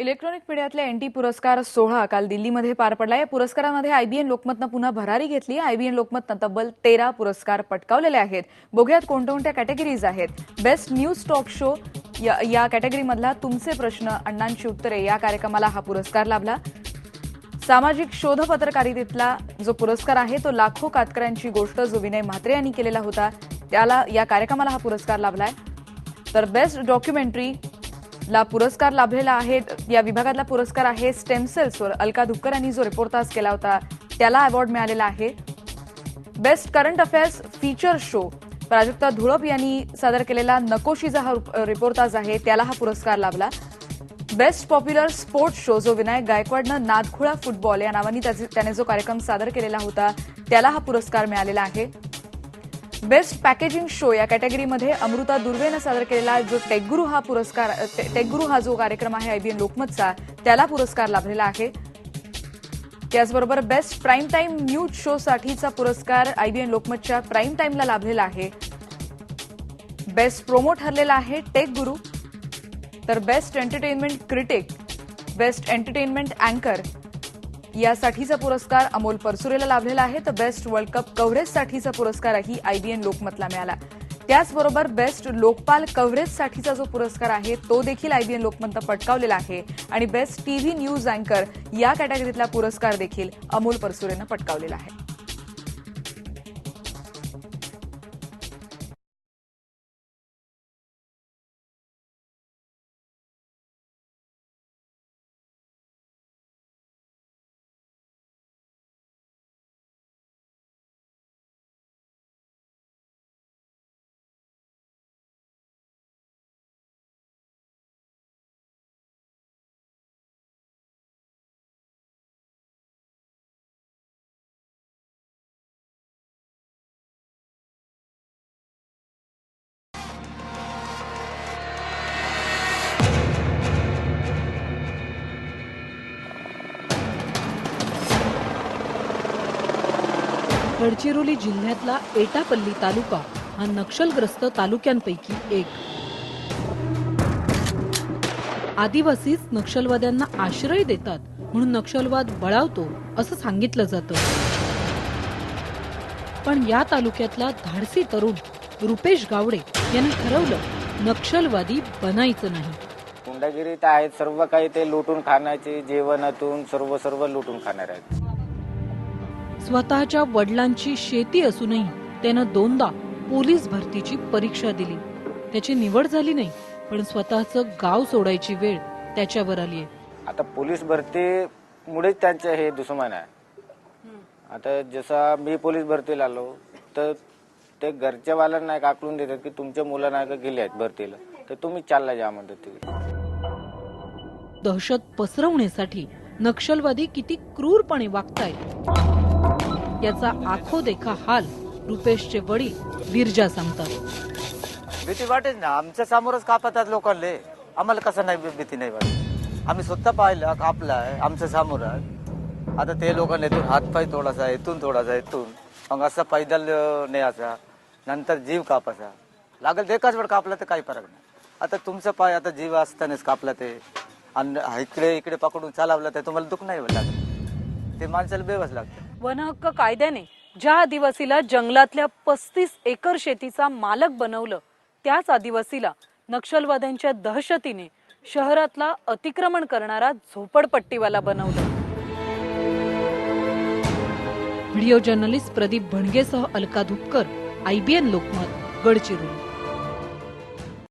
Electronic मीडियातल्या N T पुरस्कार सोहळा काल दिल्लीमध्ये पार पडला. या पुरस्कारामध्ये आयबीएन लोकमतनं पुन्हा भरारी घेतली. आयबीएन लोकमतनं तब्बल तेरा पुरस्कार पटकावलेले आहेत. बघूयात कोणकोणत्या कॅटेगरीज आहेत. बेस्ट न्यूज टॉक शो या, या कॅटेगरीमधला तुमचे प्रश्न अण्णांची उत्तरे या कार्यक्रमाला हा पुरस्कार लाभला. सामाजिक शोध पत्रकारितेतला जो पुरस्कार आहे तो लाखो कातकऱ्यांची गोष्ट जो विनय म्हात्रे यांनी केलेला होता त्याला या कार्यक्रमाला हा पुरस्कार लाभलाय. तर बेस्ट डॉक्युमेंटरी ला पुरस्कार लाभलेला आहे. या विभागातला पुरस्कार आहे स्टेम सेल्सवर. अलका धुक्कर यांनी जो रिपोर्टाज केला होता त्याला अवॉर्ड मिळालेला आहे. Best current affairs feature show Prajakta Dhulap यांनी सादर केलेला नकोशीचा हा रिपोर्टाज आहे त्याला हा पुरस्कार लाभला. बेस्ट पॉप्युलर स्पोर्ट्स शो जो विनायक गायकवाडनं नादखुळा फुटबॉल या नावाने त्याने जो कार्यक्रम सादर केलेला होता त्याला हा पुरस्कार मिळालेला आहे. बेस्ट पॅकेजिंग शो या कॅटेगरीमध्ये अमृता दुर्वेनं सादर केलेला जो टेकगुरु हा पुरस्कार टेकगुरु हा जो कार्यक्रम आहे आयबीएन लोकमतचा त्याला पुरस्कार लाभलेला आहे. त्याचबरोबर best prime time news show साठीचा पुरस्कार आयबीएन लोकमतच्या प्राईम टाईमला लाभलेला आहे. बेस्ट प्रोमो ठरलेला आहे टेक गुरु तर best entertainment critic best entertainment अँकर यासाठीचा पुरस्कार अमोल परसुरेला लाभलेला आहे. तर बेस्ट वर्ल्ड कप कव्हरेजसाठीचा पुरस्कारही आयबीएन लोकमतला मिळाला. त्याचबरोबर बेस्ट लोकपाल कव्हरेजसाठीचा जो पुरस्कार आहे तो देखील आयबीएन लोकमतनं पटकावलेला आहे. आणि बेस्ट टीव्ही न्यूज अँकर या कॅटेगरीतला पुरस्कार देखील अमोल परसुरेनं पटकावलेला आहे. गडचिरोली जिल्ह्यातला एटापल्ली तालुका हा नक्षलग्रस्त तालुक्यांपैकी एक. आदिवासीच नक्षलवाद्यांना आश्रय देतात म्हणून नक्षलवाद बळावतो असं सांगितलं जातं. पण या तालुक्यातला धाडसी तरुण रुपेश गावडे यांनी ठरवलं नक्षलवादी बनायचं नाही. गुंडागिरीत आहेत सर्व काही ते लुटून खाण्याचे जेवणातून सर्व सर्व लुटून खाणार आहेत. स्वतःच्या वडिलांची शेती असूनही त्यानं दोनदा पोलीस भरतीची परीक्षा दिली. त्याची निवड झाली नाही पण स्वतःचं गाव सोडायची वेळ त्याच्यावर आली आता पोलीस भरतीमुळेच त्यांचं हे दुश्मन आहे. आता जसा मी पोलीस भरतीला आलो तर ते घरच्या वाल्यांना नाही का आकलून देतात की तुमच्या मुलं नाही का गेले आहेत भरतीला तर तुम्ही चालला जा म्हणतात तिकडे दहशत पसरवण्यासाठी नक्षलवादी किती क्रूरपणे वागतायत. याचा आखो देखा हाल रुपेशचे वडील विरजा सांगतात. भीती वाटेच ना. आमच्या समोरच कापतात लोकांले. आम्हाला कसं नाही भीती नाही वाटत. आम्ही स्वतः पाहिलं कापला आहे आमच्यासमोर आहे. आता ते लोकांना इथून हातपाय थोडासा इथून थोडासा इथून. मग असा पैदल न्यायचा नंतर जीव कापायचा. लागेल एकाच वेळ कापला तर काही फरक नाही. आता तुमचा पाय आता जीव असतानाच कापला ते. आणि इकडे इकडे पकडून चालवलं तर तुम्हाला दुःख नाही लागत. ते माणसाला बेवच लागतं. वनहक्क कायद्याने ज्या आदिवासीला जंगलातल्या पस्तीस एकर शेतीचा मालक बनवलं त्याच आदिवासीला नक्षलवाद्यांच्या दहशतीने शहरातला अतिक्रमण करणारा झोपडपट्टीवाला बनवलं. व्हिडिओ जर्नलिस्ट प्रदीप भणगेसह अलका धुपकर आयबीएन लोकमत गडचिरोली.